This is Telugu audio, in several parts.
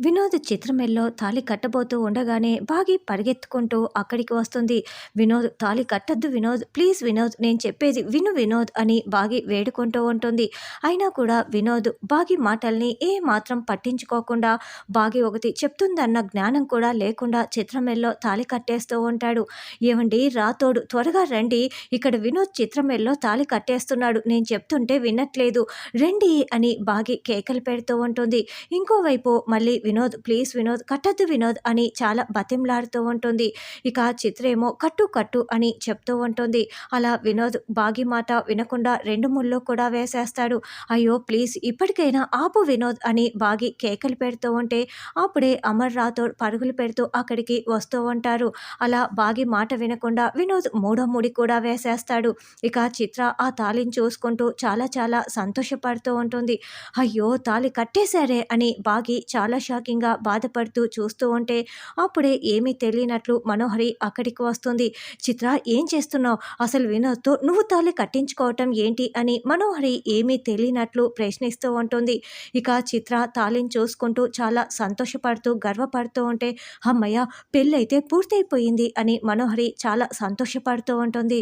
వినోద్ చిత్రమెల్లో తాళి కట్టబోతూ ఉండగానే బాగి పరిగెత్తుకుంటూ అక్కడికి వస్తుంది. వినోద్ తాళి కట్టద్దు వినోద్ ప్లీజ్ వినోద్ నేను చెప్పేది విను వినోద్ అని బాగి వేడుకుంటూ ఉంటుంది. అయినా కూడా వినోద్ బాగి మాటల్ని ఏ మాత్రం పట్టించుకోకుండా బాగి ఒకటి చెప్తుందన్న జ్ఞానం కూడా లేకుండా చిత్రమెల్లో తాళి కట్టేస్తూ ఉంటాడు. ఏమండి రాతోడు త్వరగా రండి. ఇక్కడ వినోద్ చిత్రమెల్లో తాళి కట్టేస్తున్నాడు. నేను చెప్తుంటే వినట్లేదు. రండి అని బాగి కేకలు పెడుతూ ఉంటుంది. ఇంకోవైపు మళ్ళీ వినోద్ ప్లీజ్ వినోద్ కట్టద్దు వినోద్ అని చాలా బతింలాడుతూ ఉంటుంది. ఇక చిత్ర ఏమో కట్టు కట్టు అని చెప్తూ ఉంటుంది. అలా వినోద్ బాగి మాట వినకుండా రెండు ముళ్ళు కూడా వేసేస్తాడు. అయ్యో ప్లీజ్ ఇప్పటికైనా ఆపు వినోద్ అని బాగి కేకలు పెడుతూ ఉంటే అప్పుడే అమర్ రాథోడ్ పరుగులు పెడుతూ అక్కడికి వస్తూ ఉంటారు. అలా బాగి మాట వినకుండా వినోద్ మూడో ముడి కూడా వేసేస్తాడు. ఇక చిత్ర ఆ తాళిని చూసుకుంటూ చాలా చాలా సంతోషపడుతూ ఉంటుంది. అయ్యో తాళి కట్టేశారే అని బాగి చాలా షాకింగ్గా బాధపడుతూ చూస్తూ ఉంటే అప్పుడే ఏమీ తెలియనట్లు మనోహరి అక్కడికి వస్తుంది. చిత్ర ఏం చేస్తున్నావు? అసలు వినోద్తో నువ్వు తాళి కట్టించుకోవటం ఏంటి? అని మనోహరి ఏమీ తెలియనట్లు ప్రశ్నిస్తూ ఉంటుంది. ఇక చిత్ర తాళిని చూసుకుంటూ చాలా సంతోషపడుతూ గర్వపడుతూ ఉంటే అమ్మయ్య పెళ్ళైతే పూర్తయిపోయింది అని మనోహరి చాలా సంతోషపడుతూ ఉంటుంది.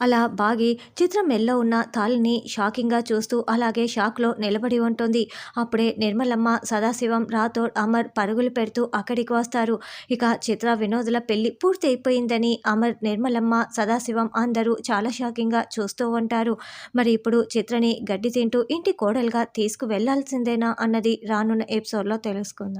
అలా బాగి చిత్రం మెల్లో ఉన్న తాళిని షాకింగ్గా చూస్తూ అలాగే షాక్లో నిలబడి ఉంటుంది. అప్పుడే నిర్మలమ్మ సదాశివం రాథోడ్ అమర్ పరుగులు పెడుతూ అక్కడికి వస్తారు. ఇక చిత్ర వినోదుల పెళ్ళి పూర్తి అయిపోయిందని అమర్ నిర్మలమ్మ సదాశివం అందరూ చాలా షాకింగ్గా చూస్తూ ఉంటారు. మరి ఇప్పుడు చిత్రని గడ్డి తింటూ ఇంటి కోడలుగా తీసుకువెళ్ళాల్సిందేనా అన్నది రానున్న ఎపిసోడ్లో తెలుసుకుందాం.